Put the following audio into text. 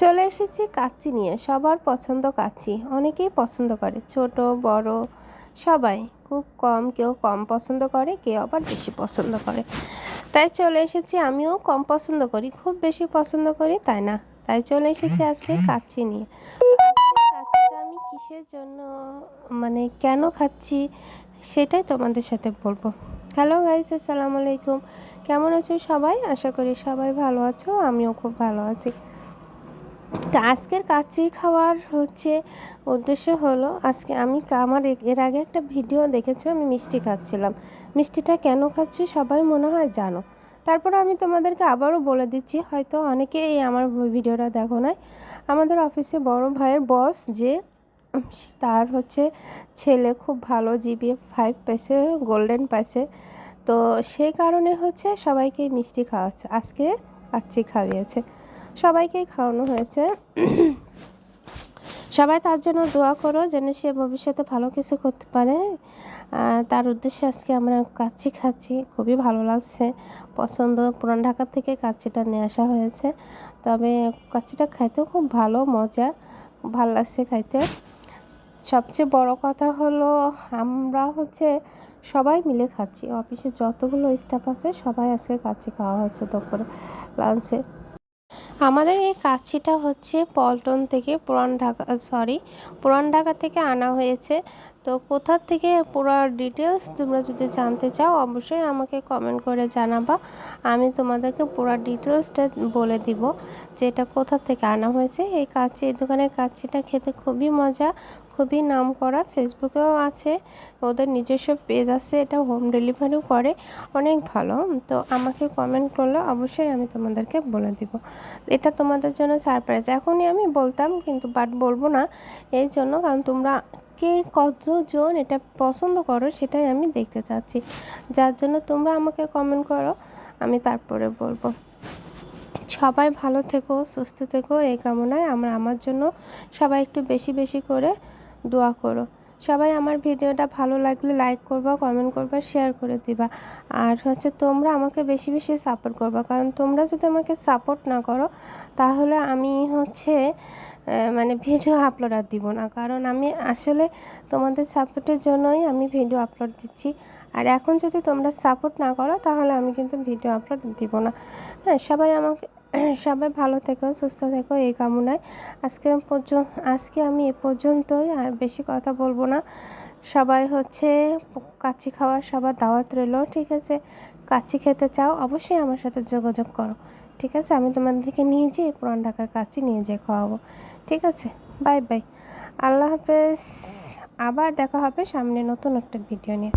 চলে এসেছি কাচ্চি নিয়ে। সবার পছন্দ কাচ্চি। অনেকেই পছন্দ করে। ছোট, বড়, সবাই। খুব কম কেউ কম পছন্দ করে, কেউ আবার বেশি পছন্দ করে। তাই চলে এসেছি আমিও কম পছন্দ করি। খুব বেশি পছন্দ করি তাই না? তাই চলে এসেছি আজকে কাচ্চি নিয়ে। কাচ্চিটা আমি কিসের জন্য মানে কেন খাচ্ছি সেটাই তোমাদের সাথে বলব। হ্যালো গাইস, আসসালামু আলাইকুম। কেমন আছো সবাই? আশা করি সবাই ভালো আছো, আমিও খুব ভালো আছি। তা আজকের কাচ্চি খাওয়ার হচ্ছে উদ্দেশ্য হলো, আজকে আমি আমার এর আগে একটা ভিডিও দেখেছ, আমি মিষ্টি খাচ্ছিলাম। মিষ্টিটা কেন খাচ্ছি সবাই মনে হয় জানো। তারপরে আমি তোমাদেরকে আবারও বলে দিচ্ছি, হয়তো অনেকেই আমার ভিডিওটা দেখো নাই। আমাদের অফিসে বড় ভাইয়ের বস যে, তার হচ্ছে ছেলে খুব ভালো জিবিএ ফাইভ পাইছে, গোল্ডেন পাইছে। তো সেই কারণে হচ্ছে সবাইকে মিষ্টি খাওয়াচ্ছে, আজকে কাচ্চি খাওয়িয়েছে সবাইকেই খাওয়ানো হয়েছে। সবাই তার জন্য দোয়া করো, যেন সে ভবিষ্যতে ভালো কিছু করতে পারে। তার উদ্দেশ্যে আজকে আমরা কাচ্চি খাচ্ছি, খুবই ভালো লাগছে। পছন্দ, পুরান ঢাকা থেকে কাচ্চিটা নিয়ে আসা হয়েছে। তবে কাচ্চিটা খাইতেও খুব ভালো, মজা ভালো লাগছে খাইতে। সবচেয়ে বড় কথা হলো, আমরা হচ্ছে সবাই মিলে খাচ্ছি। অফিসে যতগুলো স্টাফ আছে, সবাই আজকে কাচ্চি খাওয়া হচ্ছে দুপুরে লাঞ্চে আমাদের এই কাচ্ছিটা হচ্ছে পল্টন থেকে পুরান ঢাকা সরি পুরান ঢাকা থেকে আনা হয়েছে। তো কোথার থেকে পুরো ডিটেলস তোমরা যদি জানতে চাও, অবশ্যই আমাকে কমেন্ট করে জানাবা। আমি তোমাদেরকে পুরো ডিটেলসটা বলে দিব যে এটা কোথা থেকে আনা হয়েছে। এই কাচ্চি এই দোকানের কাচ্চিটা খেতে খুবই মজা, খুবই নাম করা ফেসবুকেও আছে, ওদের নিজস্ব পেজ আছে, এটা হোম ডেলিভারিও করে, অনেক ভালো। তো আমাকে কমেন্ট করলে অবশ্যই আমি তোমাদেরকে বলে দিব। এটা তোমাদের জন্য সারপ্রাইজ এখনই আমি বলতাম, কিন্তু বাট বলব না। এই জন্য কারণ তোমরা কে কতজন এটা পছন্দ করো সেটাই আমি দেখতে চাচ্ছি। যার জন্য তোমরা আমাকে কমেন্ট করো, আমি তারপরে বলব। সবাই ভালো থেকো, সুস্থ থেকো, এই কামনায় আমরা আমার জন্য সবাই একটু বেশি বেশি করে দোয়া করো। সবাই আমার ভিডিওটা ভালো লাগলে লাইক করবা কমেন্ট করবা শেয়ার করে দিবা। আর হচ্ছে তোমরা আমাকে বেশি বেশি সাপোর্ট করবা। কারণ তোমরা যদি আমাকে সাপোর্ট না করো, তাহলে আমি হচ্ছে মানে ভিডিও আপলোড আর দিব না। কারণ আমি আসলে তোমাদের সাপোর্টের জন্যই আমি ভিডিও আপলোড দিচ্ছি। আর এখন যদি তোমরা সাপোর্ট না করো, তাহলে আমি কিন্তু ভিডিও আপলোড দিব না। হ্যাঁ সবাই আমাকে সবাই ভালো থেকো, সুস্থ থেকো, এই কামনায়। আজকে পর্যন্ত আজকে আমি এ পর্যন্তই, আর বেশি কথা বলব না। সবাই হচ্ছে কাচ্চি খাওয়ার সবার দাওয়াত রইল, ঠিক আছে? কাচ্চি খেতে চাও, অবশ্যই আমার সাথে যোগাযোগ করো, ঠিক আছে? আমি তোমাদেরকে নিয়ে যেয়ে পুরান ঢাকার কাচ্চি নিয়ে যেয়ে খাওয়াবো, ঠিক আছে? Bye bye. আল্লাহ হাফেজ। আবার দেখা হবে সামনে নতুন একটা ভিডিও নিয়ে।